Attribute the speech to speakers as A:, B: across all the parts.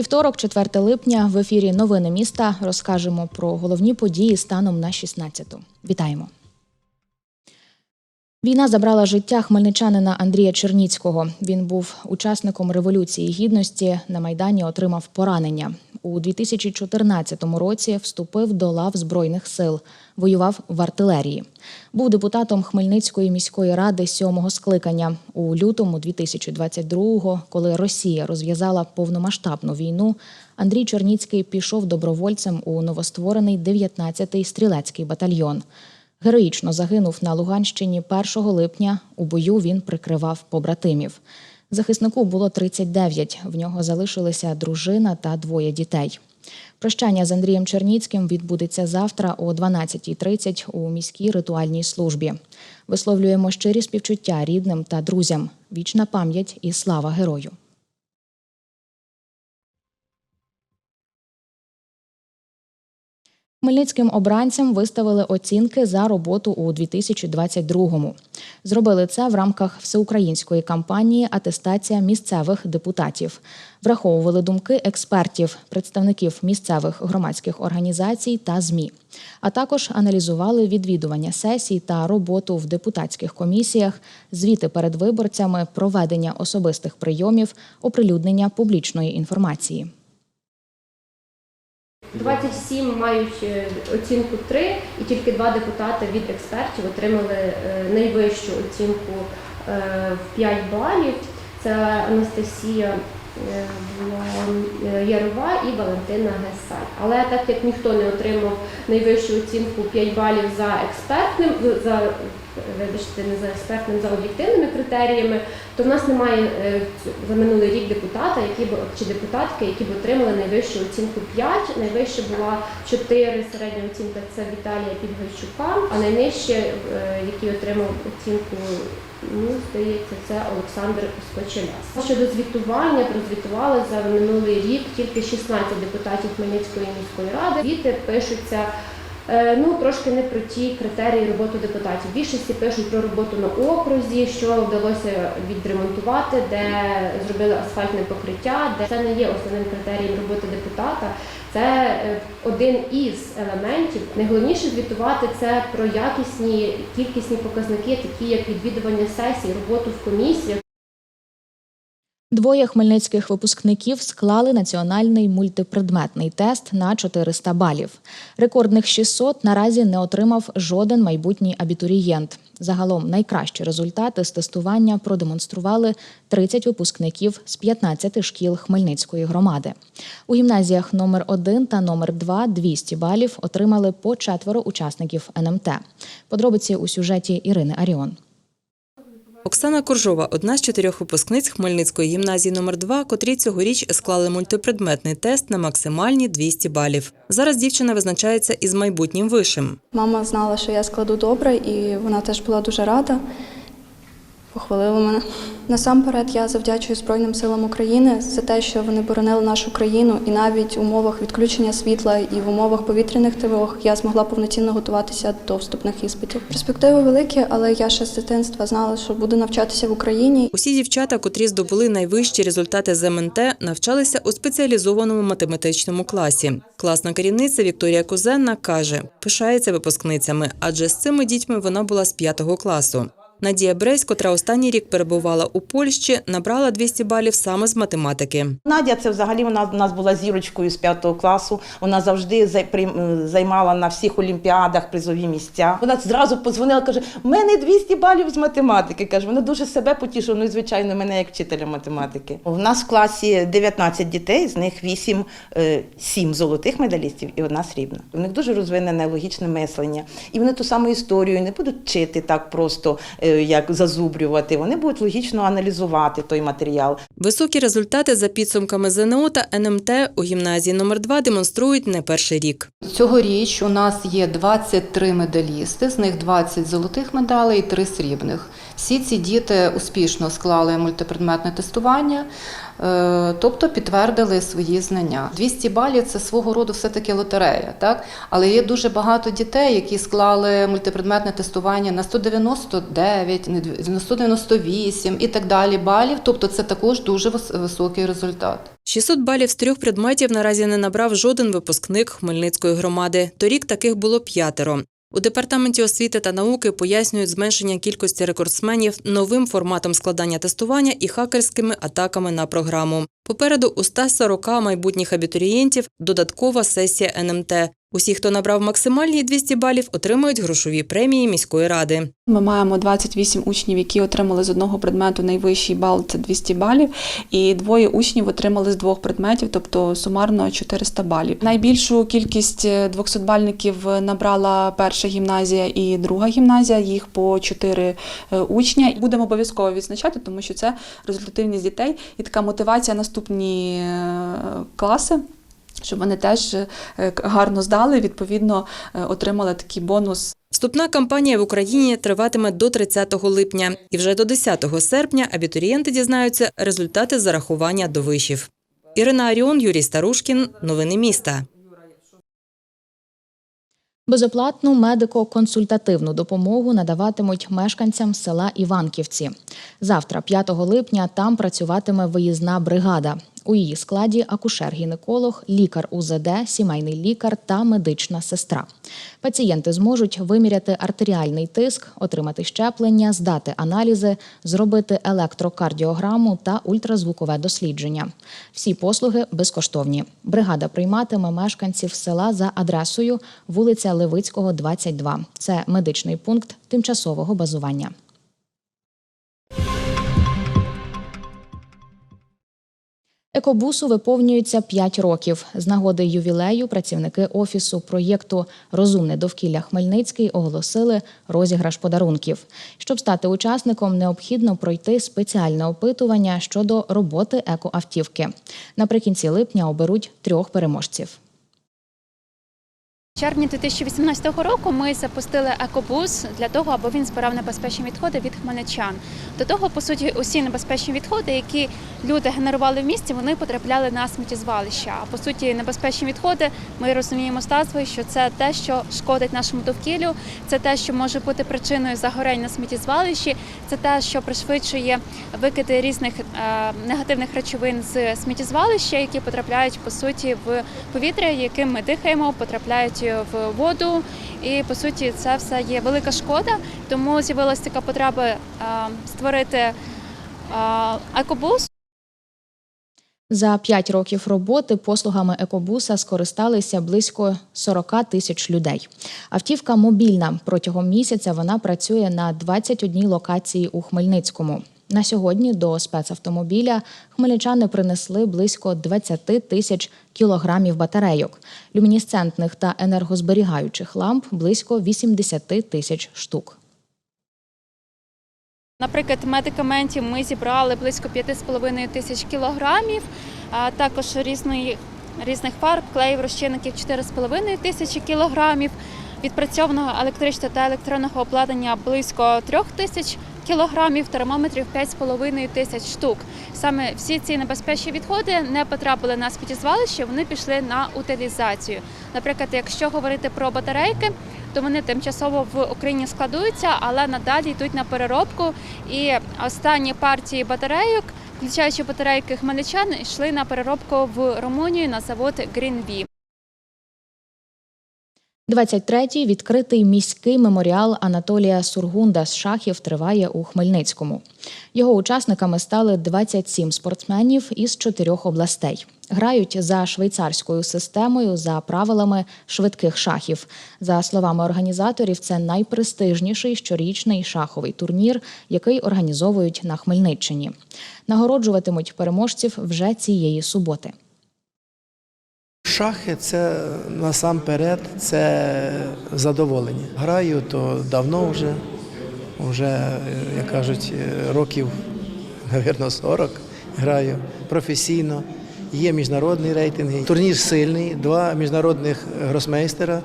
A: Вівторок, 4 липня, в ефірі Новини міста розкажемо про головні події станом на 16-ту. Вітаємо. Війна забрала життя хмельничанина Андрія Черніцького. Він був учасником Революції Гідності. На Майдані отримав поранення. У 2014 році вступив до лав Збройних сил, воював в артилерії. Був депутатом Хмельницької міської ради сьомого скликання. У лютому 2022-го, коли Росія розв'язала повномасштабну війну, Андрій Черніцький пішов добровольцем у новостворений 19-й стрілецький батальйон. Героїчно загинув на Луганщині 1 липня. У бою він прикривав побратимів. Захиснику було 39, В нього залишилися дружина та двоє дітей. Прощання з Андрієм Черніцьким відбудеться завтра о 12.30 у міській ритуальній службі. Висловлюємо щирі співчуття рідним та друзям. Вічна пам'ять і слава герою. Хмельницьким обранцям виставили оцінки за роботу у 2022-му. Зробили це в рамках всеукраїнської кампанії Атестація місцевих депутатів. Враховували думки експертів, представників місцевих громадських організацій та ЗМІ. А також аналізували відвідування сесій та роботу в депутатських комісіях, звіти перед виборцями, проведення особистих прийомів, оприлюднення публічної інформації.
B: 27 мають е, оцінку 3, і тільки два депутати від експертів отримали е, найвищу оцінку е, в 5 балів. Це Анастасія Ярова і Валентина Гесаль. Але так як ніхто не отримав найвищу оцінку 5 балів за експертним, за вибачте, не за експертним, за об'єктивними критеріями, то в нас немає е, за минулий рік депутата, які б чи депутатки, які б отримали найвищу оцінку 5, найвища була 4, середня оцінка це Віталія Підгайчука, а найнижче, е, який отримав оцінку, ну, здається, це Олександр Скочеляс. Щодо звітування, прозвітували за минулий рік тільки 16 депутатів Хмельницької міської ради. Звіти пишуться. Е, Ну, трошки не про ті критерії роботи депутатів. Більшості пишуть про роботу на окрузі, що вдалося відремонтувати, де зробили асфальтне покриття, де це не є основним критерієм роботи депутата. Це е, один із елементів. Найголовніше звітувати це про якісні кількісні показники, такі як відвідування сесій, роботу в комісіях.
A: Двоє хмельницьких випускників склали національний мультипредметний тест на 400 балів. Рекордних 600 наразі не отримав жоден майбутній абітурієнт. Загалом найкращі результати з тестування продемонстрували 30 випускників з 15 шкіл Хмельницької громади. У гімназіях номер 1 та номер 2 200 балів отримали по четверо учасників НМТ. Подробиці у сюжеті Ірини Аріон.
C: Оксана Коржова – одна з чотирьох випускниць Хмельницької гімназії номер 2 котрі цьогоріч склали мультипредметний тест на максимальні 200 балів. Зараз дівчина визначається із майбутнім вишим.
D: Мама знала, що я складу добре, і вона теж була дуже рада. Похвалила мене. Насамперед, я завдячую Збройним силам України за те, що вони боронили нашу країну, і навіть в умовах відключення світла і в умовах повітряних тривог я змогла повноцінно готуватися до вступних іспитів. Перспективи великі, але я ще з дитинства знала, що буду навчатися в Україні.
C: Усі дівчата, котрі здобули найвищі результати з МНТ, навчалися у спеціалізованому математичному класі. Класна керівниця Вікторія Кузенна каже, пишається випускницями, адже з цими дітьми вона була з п'ятого класу. Надія Бресь, котра останній рік перебувала у Польщі, набрала 200 балів саме з математики.
E: Надя, це взагалі вона у нас була зірочкою з п'ятого класу. Вона завжди зай- займала на всіх олімпіадах призові місця. Вона зразу подзвонила, каже: у мене 200 балів з математики. Каже, вона дуже себе потішила. Ну і звичайно, мене як вчителя математики. У нас в класі 19 дітей, з них 8, 7 золотих медалістів і одна срібна. У них дуже розвинене логічне мислення. І вони ту саму історію не будуть вчити так просто, е, як зазубрювати. Вони будуть логічно аналізувати той матеріал.
C: Високі результати за підсумками ЗНО та НМТ у гімназії номер 2 демонструють не перший рік.
F: Цьогоріч у нас є 23 медалісти, з них 20 золотих медалей і 3 срібних. Всі ці діти успішно склали мультипредметне тестування. Е, тобто підтвердили свої знання. 200 балів це свого роду все-таки лотерея, так? але є дуже багато дітей, які склали мультипредметне тестування на 199, на 198 і так далі балів. Тобто це також дуже високий результат.
C: 600 балів з трьох предметів наразі не набрав жоден випускник Хмельницької громади. Торік таких було п'ятеро. У департаменті освіти та науки пояснюють зменшення кількості рекордсменів новим форматом складання тестування і хакерськими атаками на програму. Попереду у 140 майбутніх абітурієнтів додаткова сесія НМТ. Усі, хто набрав максимальні 200 балів, отримують грошові премії міської ради.
G: Ми маємо 28 учнів, які отримали з одного предмету найвищий бал це 200 балів, і двоє учнів отримали з двох предметів, тобто сумарно 400 балів. Найбільшу кількість 200-бальників набрала перша гімназія і друга гімназія. Їх по 4 учня. Будемо обов'язково відзначати, тому що це результативність дітей і така мотивація наступні е, класи. Щоб вони теж е, гарно здали, відповідно е, отримали такий бонус
C: Вступна кампанія в Україні триватиме до 30 липня, і вже до 10 серпня абітурієнти дізнаються результати зарахування до вишів. Ірина Аріон, Юрій Старушкін. Новини міста.
A: Безоплатну медико-консультативну допомогу надаватимуть мешканцям села Іванківці. Завтра, 5 липня, там працюватиме виїзна бригада. У її складі акушер-гінеколог, лікар УЗД, сімейний лікар та медична сестра. Пацієнти зможуть виміряти артеріальний тиск, отримати щеплення, здати аналізи, зробити електрокардіограму та ультразвукове дослідження. Всі послуги безкоштовні. Бригада прийматиме мешканців села за адресою вулиця Левицького, 22. Це медичний пункт тимчасового базування. Екобусу виповнюється 5 років. З нагоди ювілею працівники офісу проєкту Розумне довкілля Хмельницький оголосили розіграш подарунків. Щоб стати учасником, необхідно пройти спеціальне опитування щодо роботи екоавтівки. Наприкінці липня оберуть трьох переможців.
H: Червні 2018 року ми запустили екобус для того, аби він збирав небезпечні відходи від хмельничан. До того, по суті, усі небезпечні відходи, які люди генерували в місті, вони потрапляли на сміттєзвалища. А по суті, небезпечні відходи ми розуміємо з назвою, що це те, що шкодить нашому довкіллю, це те, що може бути причиною загорень на сміттєзвалищі, це те, що пришвидшує викиди різних е, негативних речовин з сміттєзвалища, які потрапляють по суті в повітря, яким ми дихаємо, потрапляють в воду. І по суті, це все є велика шкода. Тому з'явилася така потреба е, створити е, екобус.
A: За 5 років роботи послугами екобуса скористалися близько 40 тисяч людей. Автівка мобільна. Протягом місяця вона працює на 21 локації у Хмельницькому. На сьогодні до спецавтомобіля хмельничани принесли близько 20 тисяч кілограмів батарейок, люмінесцентних та енергозберігаючих ламп близько 80 тисяч штук.
H: Наприклад, медикаментів ми зібрали близько 5,5 тисяч кілограмів, а також різної, різних фарб, клеїв, розчинників 4,5 тисячі кілограмів, відпрацьованого електричного та електронного обладнання близько 3 тисяч кілограмів, термометрів 5,5 тисяч штук. Саме всі ці небезпечні відходи не потрапили на сміттєзвалище, вони пішли на утилізацію. Наприклад, якщо говорити про батарейки, то вони тимчасово в Україні складуються, але надалі йдуть на переробку. І останні партії батарейок, включаючи батарейки хмельничан, йшли на переробку в Румунію на завод Greenvie.
A: 23-й відкритий міський меморіал Анатолія Сургунда з шахів триває у Хмельницькому. Його учасниками стали 27 спортсменів із чотирьох областей. Грають за швейцарською системою за правилами швидких шахів. За словами організаторів, це найпрестижніший щорічний шаховий турнір, який організовують на Хмельниччині. Нагороджуватимуть переможців вже цієї суботи.
I: Шахи це насамперед це задоволення. Граю то давно вже, вже, як кажуть, років, мабуть, 40 граю професійно. Є міжнародні рейтинги. Турнір сильний, два міжнародних гросмейстера,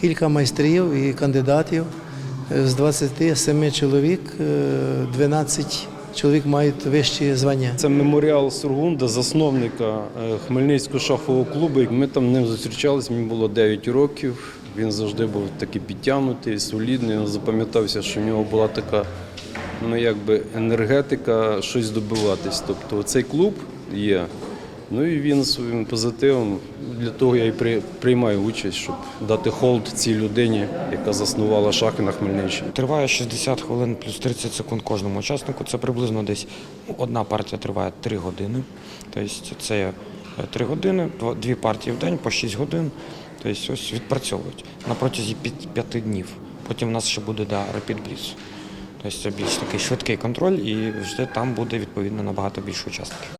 I: кілька майстрів і кандидатів. З 27 чоловік е, 12 чоловік має вищі звання.
J: Це меморіал Сургунда, засновника е, Хмельницького шахового клубу. Ми там ним зустрічалися, мені було 9 років. Він завжди був такий підтягнутий, солідний. Він запам'ятався, що в нього була така ну, якби енергетика, щось добиватись. Тобто цей клуб є. Ну і він своїм позитивом для того я і при- приймаю участь, щоб дати холд цій людині, яка заснувала шахи на Хмельниччині.
K: Триває 60 хвилин плюс 30 секунд кожному учаснику. Це приблизно десь одна партія триває 3 години. Тобто це 3 години, два- дві партії в день по 6 годин. Тобто ось відпрацьовують на протязі 5 днів. Потім у нас ще буде да, Rapid Blitz. Тобто це більш такий швидкий контроль і вже там буде відповідно набагато більше учасників.